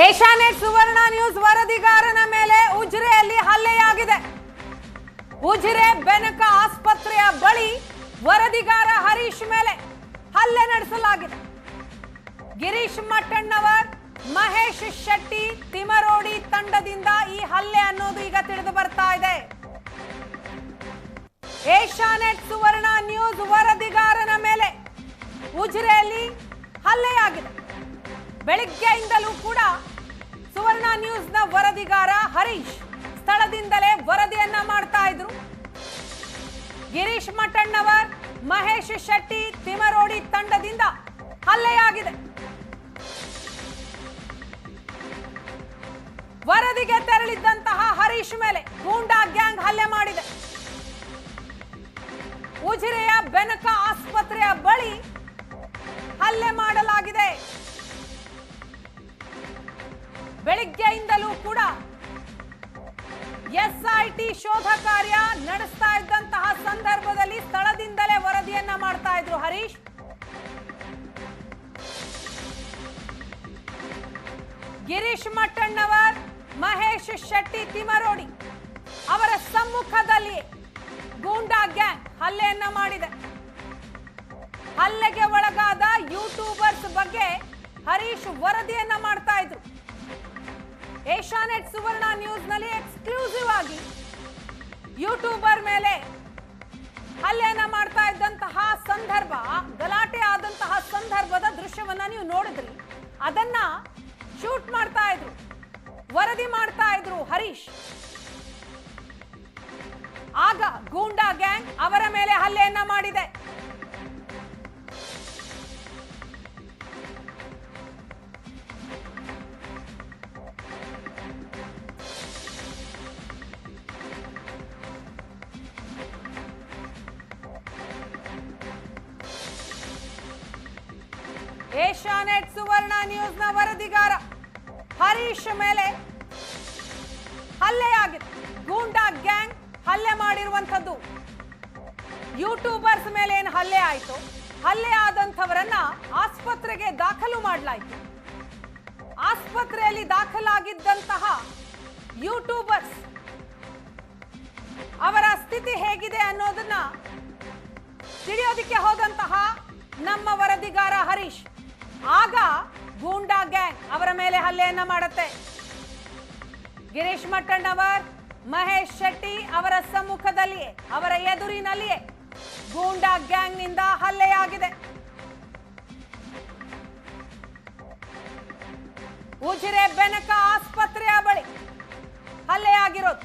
Asianet Suvarna news ವರದಿಗಾರನ ಮೇಲೆ ಉಜಿರೆಯಲ್ಲಿ ಹಲ್ಲೆಯಾಗಿದೆ. ಉಜಿರೆ ಬೆನಕ ಆಸ್ಪತ್ರೆಯ ಬಳಿ ವರದಿಗಾರ ಹರೀಶ್ ಮೇಲೆ ಹಲ್ಲೆ ನಡೆಸಲಾಗಿದೆ. ಗಿರೀಶ್ ಮಟ್ಟಣ್ಣವರ್, ಮಹೇಶ್ ಶೆಟ್ಟಿ, ತಿಮರೋಡಿ ತಂಡದಿಂದ ಈ ಹಲ್ಲೆ ಅನ್ನೋದು ಈಗ ತಿಳಿದು ಬರ್ತಾ ಇದೆ. ಏಷ್ಯಾನೆಟ್ ಸುವರ್ಣ ನ್ಯೂಸ್ ವರದಿಗಾರನ ಮೇಲೆ ಉಜಿರೆಯಲ್ಲಿ ಹಲ್ಲೆಯಾಗಿದೆ. ಬೆಳಿಗ್ಗೆಯಿಂದಲೂ ಕೂಡ ಸುವರ್ಣ ನ್ಯೂಸ್ನ ವರದಿಗಾರ ಹರೀಶ್ ಸ್ಥಳದಿಂದಲೇ ವರದಿಯನ್ನ ಮಾಡ್ತಾ ಇದ್ರು. ಗಿರೀಶ್ ಮಠಣ್ಣವರ್, ಮಹೇಶ್ ಶೆಟ್ಟಿ ತಿಮರೋಡಿ ತಂಡದಿಂದ ಹಲ್ಲೆಯಾಗಿದೆ. ವರದಿಗೆ ತೆರಳಿದ್ದಂತಹ ಹರೀಶ್ ಮೇಲೆ ಗೂಂಡಾ ಗ್ಯಾಂಗ್ ಹಲ್ಲೆ ಮಾಡಿದೆ. ಉಜಿರೆಯ ಬೆನಕ ಆಸ್ಪತ್ರೆಯ ಬಳಿ ಹಲ್ಲೆ ಮಾಡಲಾಗಿದೆ. ಕೂಡ ಎಸ್ಐಟಿ ಶೋಧ ಕಾರ್ಯ ನಡೆಸ್ತಾ ಇದ್ದಂತಹ ಸಂದರ್ಭದಲ್ಲಿ ಸ್ಥಳದಿಂದಲೇ ವರದಿಯನ್ನ ಮಾಡ್ತಾ ಇದ್ರು ಹರೀಶ್. ಗಿರೀಶ್ ಮಟ್ಟಣ್ಣವರ್, ಮಹೇಶ್ ಶೆಟ್ಟಿ ತಿಮರೋಡಿ ಅವರ ಸಮ್ಮುಖದಲ್ಲಿ ಗೂಂಡಾ ಗ್ಯಾಂಗ್ ಹಲ್ಲೆಯನ್ನ ಮಾಡಿದೆ. ಹಲ್ಲೆಗೆ ಒಳಗಾದ ಯೂಟ್ಯೂಬರ್ಸ್ ಬಗ್ಗೆ ಹರೀಶ್ ವರದಿಯನ್ನ ಮಾಡ್ತಾ ಇದ್ರು. ಏಷ್ಯಾನೆಟ್ ಸುವರ್ಣ ನ್ಯೂಸ್ನಲ್ಲಿ ಎಕ್ಸ್ಕ್ಲೂಸಿವ್ ಆಗಿ ಯೂಟ್ಯೂಬರ್ ಮೇಲೆ ಹಲ್ಲೆಯನ್ನ ಮಾಡ್ತಾ ಇದ್ದಂತಹ ಸಂದರ್ಭ, ಗಲಾಟೆ ಆದಂತಹ ಸಂದರ್ಭದ ದೃಶ್ಯವನ್ನ ನೀವು ನೋಡಿದ್ರಿ. ಅದನ್ನ ಶೂಟ್ ಮಾಡ್ತಾ ಇದ್ರು, ವರದಿ ಮಾಡ್ತಾ ಇದ್ರು ಹರೀಶ್. ಆಗ ಗೂಂಡಾ ಗ್ಯಾಂಗ್ ಅವರ ಮೇಲೆ ಹಲ್ಲೆಯನ್ನ ಮಾಡಿದೆ. ಏಷ್ಯಾನೆಟ್ ಸುವರ್ಣ ನ್ಯೂಸ್ನ ವರದಿಗಾರ. ಹರೀಶ್ ಮೇಲೆ ಹಲ್ಲೆಯಾಗಿದೆ. ಗೂಂಡಾ ಗ್ಯಾಂಗ್ ಹಲ್ಲೆ ಮಾಡಿರುವಂಥದ್ದು. ಯೂಟ್ಯೂಬರ್ಸ್ ಮೇಲೆ ಏನು ಹಲ್ಲೆ ಆಯಿತು? ಹಲ್ಲೆ ಆದಂಥವರನ್ನ ಆಸ್ಪತ್ರೆಗೆ ದಾಖಲು ಮಾಡಲಾಯಿತು. ಆಸ್ಪತ್ರೆಯಲ್ಲಿ ದಾಖಲಾಗಿದ್ದಂತಹ ಯೂಟ್ಯೂಬರ್ಸ್ ಅವರ ಸ್ಥಿತಿ ಹೇಗಿದೆ ಅನ್ನೋದನ್ನ ತಿಳಿಯೋದಿಕ್ಕೆ ಹೋದಂತಹ ನಮ್ಮ ವರದಿಗಾರ ಹರೀಶ್. ಆಗ ಗೂಂಡಾ ಗ್ಯಾಂಗ್ ಅವರ ಮೇಲೆ ಹಲ್ಲೆಯನ್ನ ಮಾಡುತ್ತೆ. ಗಿರೀಶ್ ಮಟ್ಟಣ್ಣವರ್ ಮಹೇಶ್ ಶೆಟ್ಟಿ ಅವರ ಸಮ್ಮುಖದಲ್ಲಿಯೇ, ಅವರ ಎದುರಿನಲ್ಲಿಯೇ ಗೂಂಡಾ ಗ್ಯಾಂಗ್ನಿಂದ ಹಲ್ಲೆಯಾಗಿದೆ. ಉಜಿರೆ ಬೆನಕ ಆಸ್ಪತ್ರೆಯ ಬಳಿ ಹಲ್ಲೆಯಾಗಿರೋದು.